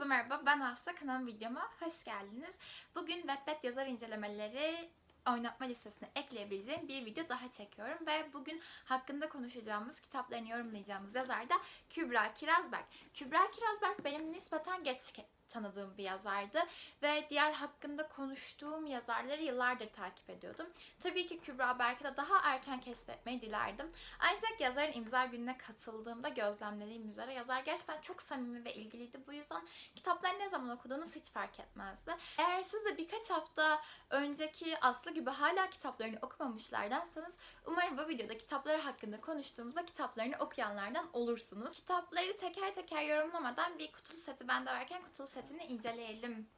Herkese merhaba, ben Aslı. Kanal videoma hoş geldiniz. Bugün Wattpad yazar incelemeleri oynatma listesine ekleyebileceğim bir video daha çekiyorum ve bugün hakkında konuşacağımız, kitaplarını yorumlayacağımız yazar da Kübra Kirazberk. Kübra Kirazberk benim nispeten geç tanıdığım bir yazardı ve diğer hakkında konuştuğum yazarları yıllardır takip ediyordum. Tabii ki Kübra Berk'i de daha erken keşfetmeyi dilerdim. Ancak yazarın imza gününe katıldığımda gözlemlediğim üzere yazar gerçekten çok samimi ve ilgiliydi. Bu yüzden kitapları ne zaman okuduğunuz hiç fark etmezdi. Eğer siz de birkaç hafta önceki Aslı gibi hala kitaplarını okumamışlardansanız umarım bu videoda kitapları hakkında konuştuğumuzda kitaplarını okuyanlardan olursunuz. Kitapları teker teker yorumlamadan bir kutulu seti bende varken kutulu setini inceleyelim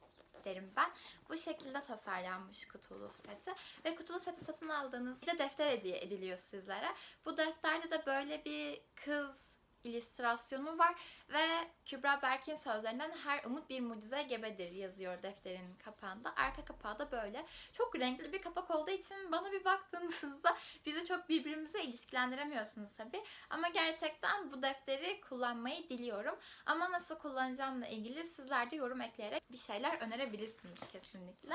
derim ben. Bu şekilde tasarlanmış kutulu seti. Ve kutulu seti satın aldığınızda defter hediye ediliyor sizlere. Bu defterde de böyle bir kız illüstrasyonu var ve Kübra Berk'in sözlerinden her umut bir mucize gebedir yazıyor defterin kapağında. Arka kapağı da böyle. Çok renkli bir kapak olduğu için bana bir baktığınızda bizi çok birbirimize ilişkilendiremiyorsunuz tabii. Ama gerçekten bu defteri kullanmayı diliyorum. Ama nasıl kullanacağımla ilgili sizler de yorum ekleyerek bir şeyler önerebilirsiniz kesinlikle.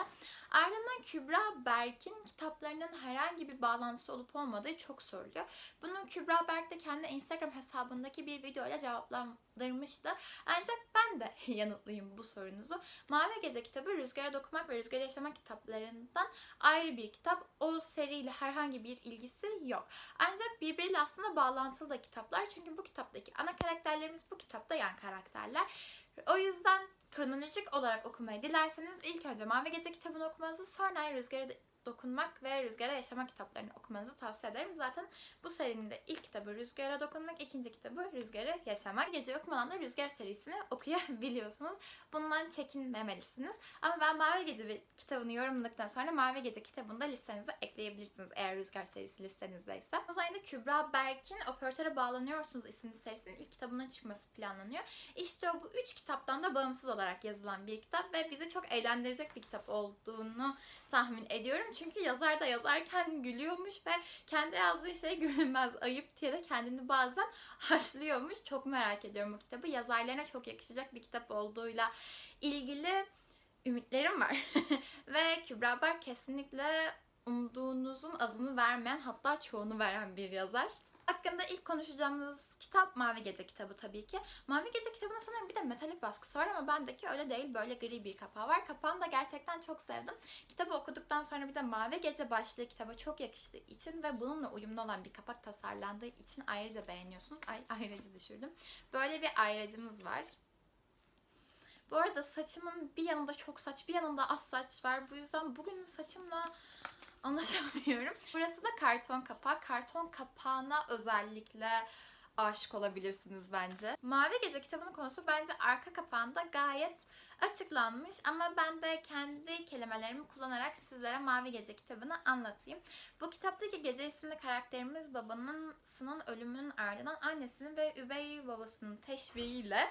Ardından Kübra Berk'in kitaplarının herhangi bir bağlantısı olup olmadığı çok soruluyor. Bunu Kübra Berk de kendi Instagram hesabındaki bir videoyla cevaplandırmıştı. Ancak ben de yanıtlayayım bu sorunuzu. Mavi Gece kitabı Rüzgara Dokunmak ve Rüzgar Yaşamak kitaplarından ayrı bir kitap. O seriyle herhangi bir ilgisi yok. Ancak birbiriyle aslında bağlantılı da kitaplar. Çünkü bu kitaptaki ana karakterlerimiz bu kitapta yan karakterler. O yüzden kronolojik olarak okumayı dilerseniz ilk önce Mavi Gece kitabını okumanızı sonra Rüzgar'a Dokunmak ve Rüzgara Yaşamak kitaplarını okumanızı tavsiye ederim. Zaten bu serinin de ilk kitabı Rüzgara Dokunmak, ikinci kitabı Rüzgara Yaşamak. Gece okumadan da Rüzgar serisini okuyabiliyorsunuz. Bundan çekinmemelisiniz. Ama ben Mavi Gece kitabını yorumladıktan sonra Mavi Gece kitabını da listenize ekleyebilirsiniz eğer Rüzgar serisi listenizdeyse. Uzayda Kübra Berk'in Operatöre Bağlanıyorsunuz isimli serisinin ilk kitabının çıkması planlanıyor. İşte o bu üç kitaptan da bağımsız olarak yazılan bir kitap ve bizi çok eğlendirecek bir kitap olduğunu tahmin ediyorum. Çünkü yazar da yazarken gülüyormuş ve kendi yazdığı şey gülünmez ayıp diye de kendini bazen haşlıyormuş. Çok merak ediyorum bu kitabı. Yazarlarına çok yakışacak bir kitap olduğuyla ilgili ümitlerim var. ve Kübra Berk kesinlikle umduğunuzun azını vermeyen hatta çoğunu veren bir yazar. Hakkında ilk konuşacağımız kitap Mavi Gece kitabı tabii ki. Mavi Gece kitabının sanırım bir de metalik baskısı var ama bendeki öyle değil. Böyle gri bir kapağı var. Kapağını da gerçekten çok sevdim. Kitabı okuduktan sonra bir de Mavi Gece başlığı kitaba çok yakıştığı için ve bununla uyumlu olan bir kapak tasarlandığı için ayrıca beğeniyorsunuz. Ay ayrıcı düşürdüm. Böyle bir ayracımız var. Bu arada saçımın bir yanında çok saç, bir yanında az saç var. Bu yüzden bugün saçımla anlaşamıyorum. Burası da karton kapağı. Karton kapağına özellikle aşık olabilirsiniz bence. Mavi Gece kitabının konusu bence arka kapağında gayet açıklanmış ama ben de kendi kelimelerimi kullanarak sizlere Mavi Gece kitabını anlatayım. Bu kitaptaki Gece isimli karakterimiz babanın sının ölümünün ardından annesinin ve üvey babasının teşviğiyle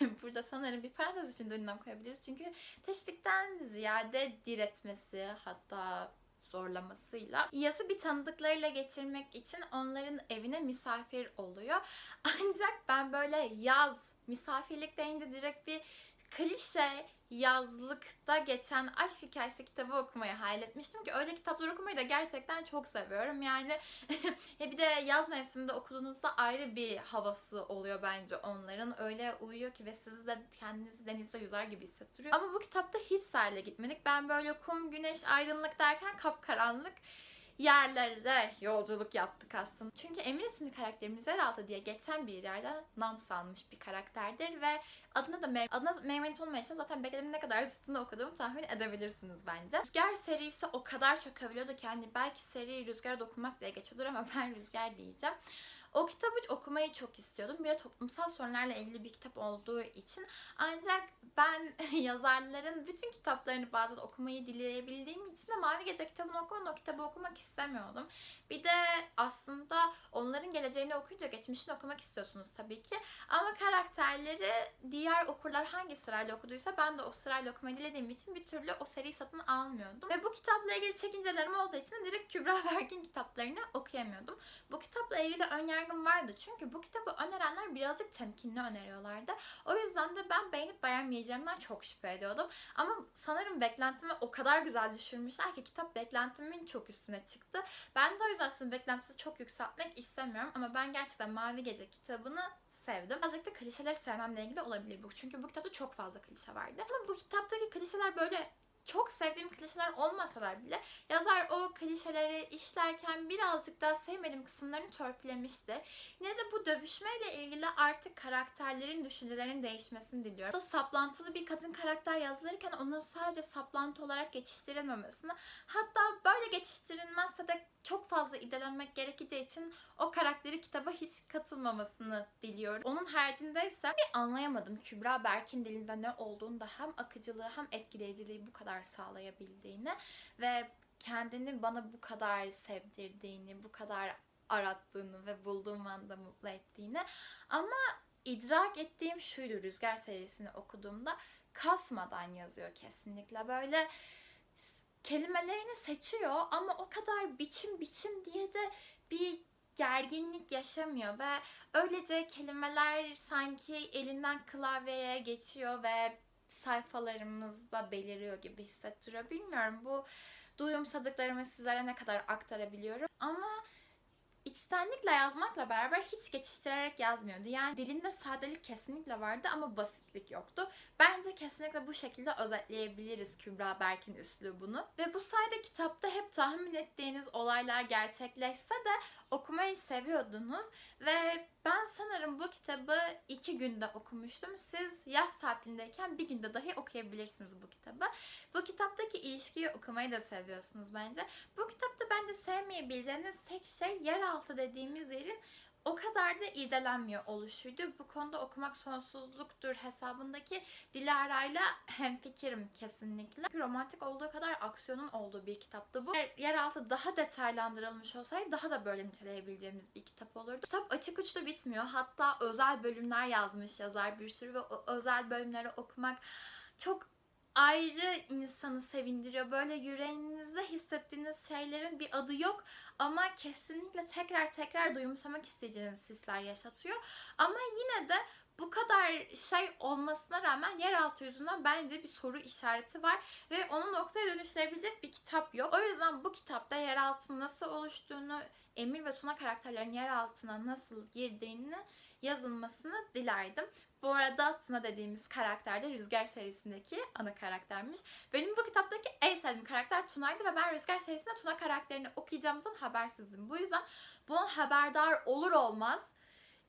burada sanırım bir parantez içinde ünlem koyabiliriz. Çünkü teşvikten ziyade diretmesi hatta zorlamasıyla yası bir tanıdıklarıyla geçirmek için onların evine misafir oluyor. Ancak ben böyle yaz, misafirlik deyince direkt bir klişe yazlıkta geçen aşk hikayesi kitabı okumayı hayal etmiştim ki öyle kitaplar okumayı da gerçekten çok seviyorum. Yani bir de yaz mevsiminde okuduğunuzda ayrı bir havası oluyor bence onların. Öyle uyuyor ki ve sizi de kendinizi denizde yüzer gibi hissettiriyor. Ama bu kitapta hiç sahile gitmedik. Ben böyle kum, güneş, aydınlık derken kapkaranlık yerlerde yolculuk yaptık aslında. Çünkü Emir isimli karakterimiz yeraltı diye geçen bir yerde nam salmış bir karakterdir ve adına da Mer adına Mermaid olmayan için zaten beklediğim ne kadar zıttını okuduğumu tahmin edebilirsiniz bence. Rüzgar serisi o kadar çok övülüyordu ki hani belki seri Rüzgar'a dokunmak diye geçiyordur ama ben Rüzgar diyeceğim. O kitabı okumayı çok istiyordum. Bir de toplumsal sorunlarla ilgili bir kitap olduğu için. Ancak ben yazarların bütün kitaplarını bazen okumayı dileyebildiğim için de Mavi Gece kitabını okumadan o kitabı okumak istemiyordum. Bir de aslında onların geleceğini okuyunca geçmişini okumak istiyorsunuz tabii ki. Ama karakterleri diğer okurlar hangi sırayla okuduysa ben de o sırayla okumayı dilediğim için bir türlü o seriyi satın almıyordum. Ve bu kitapla ilgili çekincelerim olduğu için direkt Kübra Berk'in kitaplarını okuyamıyordum. Bu kitapla ilgili önyargı önyargım vardı. Çünkü bu kitabı önerenler birazcık temkinli öneriyorlardı. O yüzden de ben beğenip beğenmeyeceğimden çok şüphe ediyordum. Ama sanırım beklentimi o kadar güzel düşürmüşler ki kitap beklentimin çok üstüne çıktı. Ben de o yüzden sizin beklentinizi çok yükseltmek istemiyorum. Ama ben gerçekten Mavi Gece kitabını sevdim. Birazcık da klişeleri sevmemle ilgili olabilir bu. Çünkü bu kitapta çok fazla klişe vardı. Ama bu kitaptaki klişeler böyle çok sevdiğim klişeler olmasalar bile yazar o klişeleri işlerken birazcık daha sevmediğim kısımlarını törpülemişti. Yine de bu dövüşmeyle ilgili artık karakterlerin düşüncelerinin değişmesini diliyorum. Da saplantılı bir kadın karakter yazılırken onun sadece saplantı olarak geçiştirilmemesini hatta böyle geçiştirilmezse de çok fazla irdelenmek gerekeceği için o karakteri kitaba hiç katılmamasını diliyorum. Onun haricinde ise bir anlayamadım Kübra Berk'in dilinde ne olduğunu da hem akıcılığı hem etkileyiciliği bu kadar sağlayabildiğini ve kendini bana bu kadar sevdirdiğini, bu kadar arattığını ve bulduğum anda mutlu ettiğini. Ama idrak ettiğim şuydu Rüzgar serisini okuduğumda kasmadan yazıyor kesinlikle. Böyle kelimelerini seçiyor ama o kadar biçim biçim diye de bir gerginlik yaşamıyor ve öylece kelimeler sanki elinden klavyeye geçiyor ve sayfalarımızda beliriyor gibi hissettiriyor. Bilmiyorum bu duyumsadıklarımı sizlere ne kadar aktarabiliyorum ama içtenlikle yazmakla beraber hiç geçiştirerek yazmıyordu. Yani dilinde sadelik kesinlikle vardı ama basitlik yoktu. Bence kesinlikle bu şekilde özetleyebiliriz Kübra Berk'in üslubunu. Ve bu sayede kitapta hep tahmin ettiğiniz olaylar gerçekleşse de okumayı seviyordunuz. Ve ben sanırım bu kitabı iki günde okumuştum. Siz yaz tatilindeyken bir günde dahi okuyabilirsiniz bu kitabı. Bu kitaptaki ilişkiyi okumayı da seviyorsunuz bence. Bu kitapta bence sevmeyebileceğiniz tek şey yeraltı dediğimiz yerin o kadar da irdelenmiyor oluşuydu. Bu konuda okumak sonsuzluktur hesabındaki Dilara'yla hemfikirim kesinlikle. Romantik olduğu kadar aksiyonun olduğu bir kitaptı bu. Yeraltı daha detaylandırılmış olsaydı daha da böyle niteleyebileceğimiz bir kitap olurdu. Kitap açık uçlu bitmiyor. Hatta özel bölümler yazmış yazar bir sürü ve özel bölümleri okumak çok ayrı insanı sevindiriyor. Böyle yüreğinizde hissettiğiniz şeylerin bir adı yok ama kesinlikle tekrar tekrar duyumsamak isteyeceğiniz hisler yaşatıyor. Ama yine de bu kadar şey olmasına rağmen yeraltı yüzünden bence bir soru işareti var ve onu noktaya dönüştürebilecek bir kitap yok. O yüzden bu kitapta yeraltının nasıl oluştuğunu, Emir ve Tuna karakterlerin yeraltına nasıl girdiğini yazılmasını dilerdim. Bu arada Tuna dediğimiz karakter de Rüzgar serisindeki ana karaktermiş. Benim bu kitaptaki en sevdiğim karakter Tuna'ydı ve ben Rüzgar serisinde Tuna karakterini okuyacağımızdan habersizdim. Bu yüzden bunun haberdar olur olmaz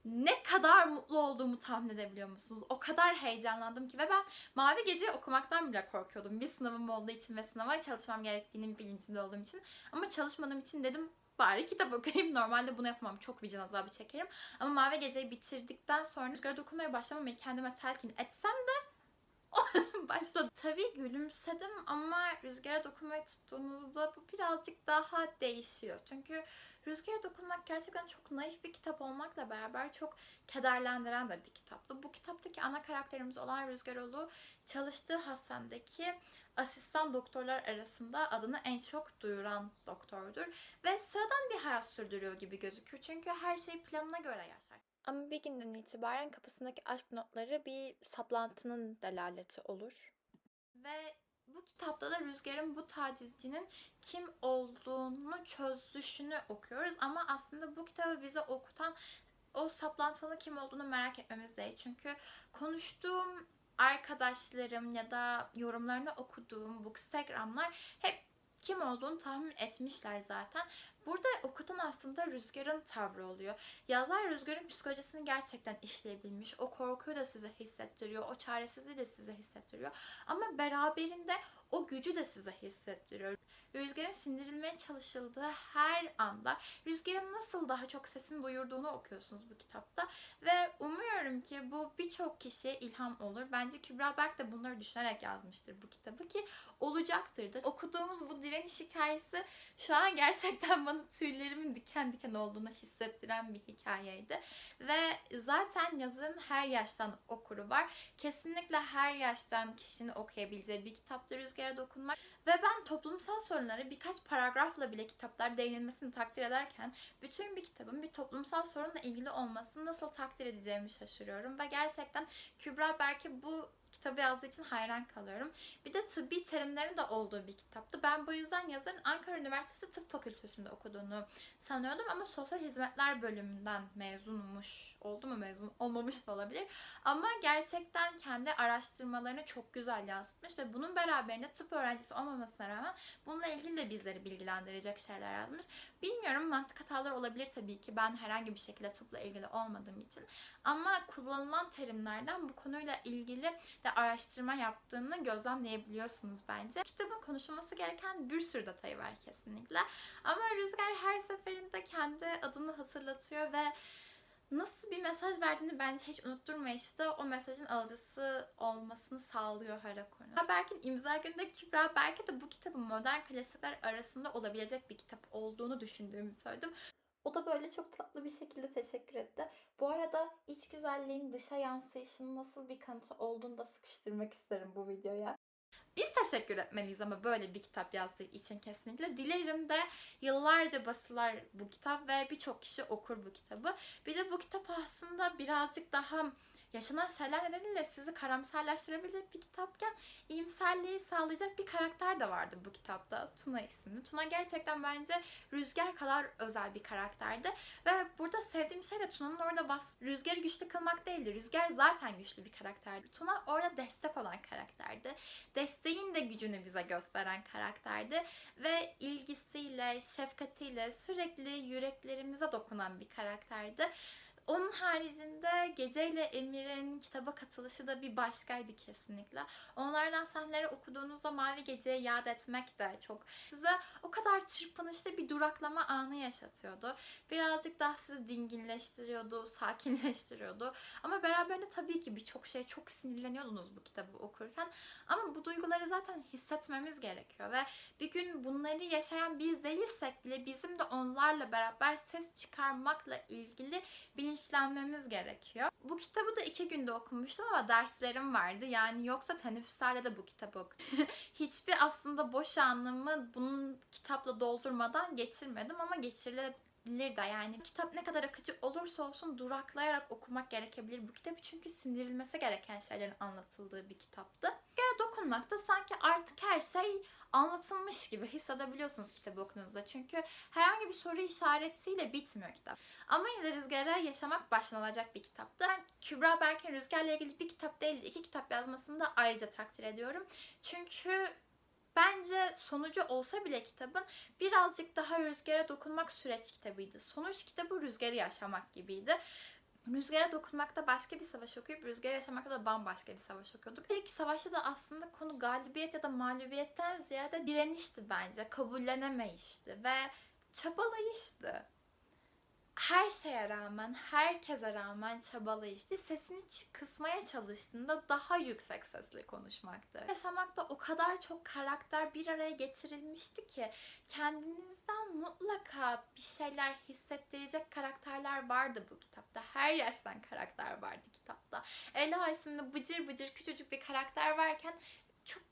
ne kadar mutlu olduğumu tahmin edebiliyor musunuz? O kadar heyecanlandım ki ve ben Mavi Gece'yi okumaktan bile korkuyordum. Bir sınavım olduğu için ve sınava çalışmam gerektiğinin bilincinde olduğum için. Ama çalışmadığım için dedim bari kitap okuyayım. Normalde bunu yapmam. Çok vicdan azabı çekerim. Ama Mavi Gece'yi bitirdikten sonra rüzgara dokunmaya başlamamayı kendime telkin etsem de başladı. Tabii gülümsedim ama rüzgara dokunmayı tuttuğunuzda bu birazcık daha değişiyor. Çünkü Rüzgara dokunmak gerçekten çok naif bir kitap olmakla beraber çok kederlendiren de bir kitaptı. Bu kitaptaki ana karakterimiz olan Rüzgaroğlu çalıştığı hastanedeki asistan doktorlar arasında adını en çok duyuran doktordur. Ve sıradan bir hayat sürdürüyor gibi gözükür. Çünkü her şey planına göre yaşar. Ama bir günden itibaren kapısındaki aşk notları bir saplantının delaleti olur. Ve kitapta da Rüzgar'ın bu tacizcinin kim olduğunu çözüşünü okuyoruz. Ama aslında bu kitabı bize okutan o saplantılı kim olduğunu merak etmemiz değil. Çünkü konuştuğum arkadaşlarım ya da yorumlarını okuduğum bookstagramlar hep kim olduğunu tahmin etmişler zaten. Burada okutan aslında Rüzgar'ın tavrı oluyor. Yazar Rüzgar'ın psikolojisini gerçekten işleyebilmiş. O korkuyu da size hissettiriyor. O çaresizliği de size hissettiriyor. Ama beraberinde o gücü de size hissettiriyor. Rüzgar'ın sindirilmeye çalışıldığı her anda Rüzgar'ın nasıl daha çok sesini duyurduğunu okuyorsunuz bu kitapta. Umuyorum ki bu birçok kişiye ilham olur. Bence Kübra Berk de bunları düşünerek yazmıştır bu kitabı ki olacaktır da. Okuduğumuz bu direniş hikayesi şu an gerçekten bana an tüylerimin diken diken olduğunu hissettiren bir hikayeydi. Ve zaten yazarın her yaştan okuru var. Kesinlikle her yaştan kişinin okuyabileceği bir kitapta Rüzgara Dokunmak. Ve ben toplumsal sorunlara birkaç paragrafla bile kitaplar değinilmesini takdir ederken bütün bir kitabın bir toplumsal sorunla ilgili olmasını nasıl takdir edeceğimi şaşırıyorum. Ve gerçekten Kübra Berk'e bu kitabı yazdığı için hayran kalıyorum. Bir de tıbbi terimlerin de olduğu bir kitaptı. Ben bu yüzden yazarın Ankara Üniversitesi Tıp Fakültesi'nde okuduğunu sanıyordum ama sosyal hizmetler bölümünden mezunmuş. Oldu mu mezun? Olmamış da olabilir. Ama gerçekten kendi araştırmalarını çok güzel yansıtmış ve bunun beraberinde tıp öğrencisi olmamasına rağmen bununla ilgili de bizleri bilgilendirecek şeyler yazmış. Bilmiyorum mantık hataları olabilir tabii ki. Ben herhangi bir şekilde tıpla ilgili olmadığım için. Ama kullanılan terimlerden bu konuyla ilgili de araştırma yaptığını gözlemleyebiliyorsunuz bence. Kitabın konuşulması gereken bir sürü detayı var kesinlikle. Ama Rüzgar her seferinde kendi adını hatırlatıyor ve nasıl bir mesaj verdiğini bence hiç unutturmayışı da o mesajın alıcısı olmasını sağlıyor Harakonu. Kübra Berk'in imza gününde Kübra Berk'e de bu kitabın modern klasikler arasında olabilecek bir kitap olduğunu düşündüğümü söyledim. O da böyle çok tatlı bir şekilde teşekkür etti. Bu arada iç güzelliğin dışa yansıyışının nasıl bir kanıtı olduğunu da sıkıştırmak isterim bu videoya. Biz teşekkür etmeliyiz ama böyle bir kitap yazdığı için kesinlikle. Dilerim de yıllarca basılar bu kitap ve birçok kişi okur bu kitabı. Bir de bu kitap aslında birazcık daha yaşanan şeyler nedeniyle sizi karamsarlaştırabilecek bir kitapken iyimserliği sağlayacak bir karakter de vardı bu kitapta. Tuna isimli. Tuna gerçekten bence Rüzgar kadar özel bir karakterdi. Ve burada sevdiğim şey de Tuna'nın orada bas Rüzgar'ı güçlü kılmak değildi. Rüzgar zaten güçlü bir karakterdi. Tuna orada destek olan karakterdi. Desteğin de gücünü bize gösteren karakterdi. Ve ilgisiyle, şefkatiyle sürekli yüreklerimize dokunan bir karakterdi. Onun haricinde Gece ile Emir'in kitaba katılışı da bir başkaydı kesinlikle. Onlardan sahneleri okuduğunuzda Mavi Gece'yi yad etmek de çok size o kadar çırpınışlı bir duraklama anı yaşatıyordu. Birazcık daha sizi dinginleştiriyordu, sakinleştiriyordu. Ama beraberinde tabii ki birçok şey çok sinirleniyordunuz bu kitabı okurken. Ama bu duyguları zaten hissetmemiz gerekiyor ve bir gün bunları yaşayan biz değilsek bile bizim de onlarla beraber ses çıkarmakla ilgili bilinçlenmemiz gerekiyor. Bu kitabı da iki günde okumuştum ama derslerim vardı. Yani yoksa teneffüslerde de bu kitabı okudum. Hiçbir aslında boş anlamı bunun kitapla doldurmadan geçirmedim ama geçirilebilir de yani kitap ne kadar akıcı olursa olsun duraklayarak okumak gerekebilir bu kitabı çünkü sindirilmesi gereken şeylerin anlatıldığı bir kitaptı. Dokunmakta sanki artık her şey anlatılmış gibi hissedebiliyorsunuz kitabı okuduğunuzda. Çünkü herhangi bir soru işaretiyle bitmiyor kitap. Ama yine Rüzgar'a yaşamak başlanılacak bir kitaptı. Ben Kübra Berk'in Rüzgar'la ilgili bir kitap değil, iki kitap yazmasını da ayrıca takdir ediyorum. Çünkü bence sonucu olsa bile kitabın birazcık daha rüzgara dokunmak süreç kitabıydı. Sonuç kitabı rüzgarı yaşamak gibiydi. Rüzgara dokunmakta başka bir savaş okuyup rüzgar yaşamakta da bambaşka bir savaş okuyorduk. Her iki savaşta da aslında konu galibiyet ya da mağlubiyetten ziyade direnişti bence. Kabullenemeyişti ve çabalayıştı her şeye rağmen, herkese rağmen çabalayıştı. Sesini kısmaya çalıştığında daha yüksek sesle konuşmaktı. Yaşamakta o kadar çok karakter bir araya getirilmişti ki kendinizden mutlaka bir şeyler hissettirecek karakterler vardı bu kitapta. Her yaştan karakter vardı kitapta. Ela isimli bıcır bıcır küçücük bir karakter varken çok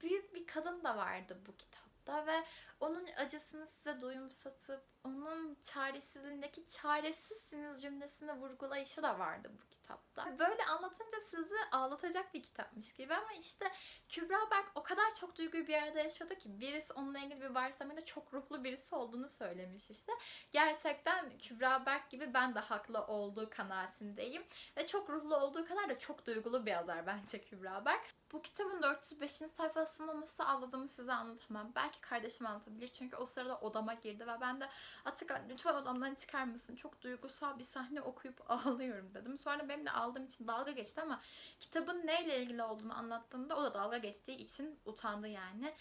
büyük bir kadın da vardı bu kitapta ve onun acısını size duyumsatıp onun çaresizliğindeki çaresizsiniz cümlesini vurgulayışı da vardı bu kitapta. Böyle anlatınca sizi ağlatacak bir kitapmış gibi ama işte Kübra Berk o kadar çok duyguyu bir arada yaşıyordu ki birisi onunla ilgili bir varsayımıyla çok ruhlu birisi olduğunu söylemiş işte. Gerçekten Kübra Berk gibi ben de haklı olduğu kanaatindeyim. Ve çok ruhlu olduğu kadar da çok duygulu bir yazar bence Kübra Berk. Bu kitabın 405. sayfasında nasıl ağladığımı size anlatamam. Belki kardeşim anlatabilir çünkü o sırada odama girdi ve ben de Atakan lütfen odamdan çıkar mısın? Çok duygusal bir sahne okuyup ağlıyorum dedim. Sonra benim de aldığım için dalga geçti ama kitabın neyle ilgili olduğunu anlattığımda o da dalga geçtiği için utandı yani.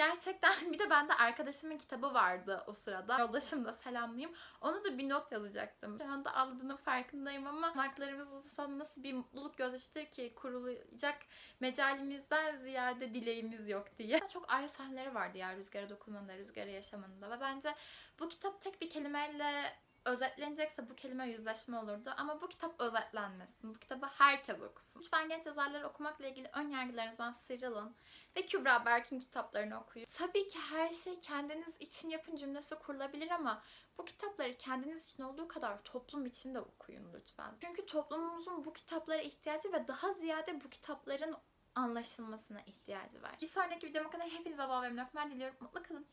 Gerçekten bir de bende arkadaşımın kitabı vardı o sırada. Yoldaşım da selamlayayım. Ona da bir not yazacaktım. Şu anda ağladığının farkındayım ama haklarımız sana nasıl bir mutluluk gözyaşıdır ki kurulacak mecalimizden ziyade dileğimiz yok diye. Çok ayrı sahneleri vardı ya rüzgara dokunmanında, rüzgara yaşamında ve bence bu kitap tek bir kelimeyle özetlenecekse bu kelime yüzleşme olurdu. Ama bu kitap özetlenmesin. Bu kitabı herkes okusun. Lütfen genç yazarları okumakla ilgili ön yargılarınızdan sıyrılın. Ve Kübra Berk'in kitaplarını okuyun. Tabii ki her şey kendiniz için yapın cümlesi kurulabilir ama bu kitapları kendiniz için olduğu kadar toplum için de okuyun lütfen. Çünkü toplumumuzun bu kitaplara ihtiyacı ve daha ziyade bu kitapların anlaşılmasına ihtiyacı var. Bir sonraki videoma kadar hepinize bol ve diliyorum. Mutlu kalın.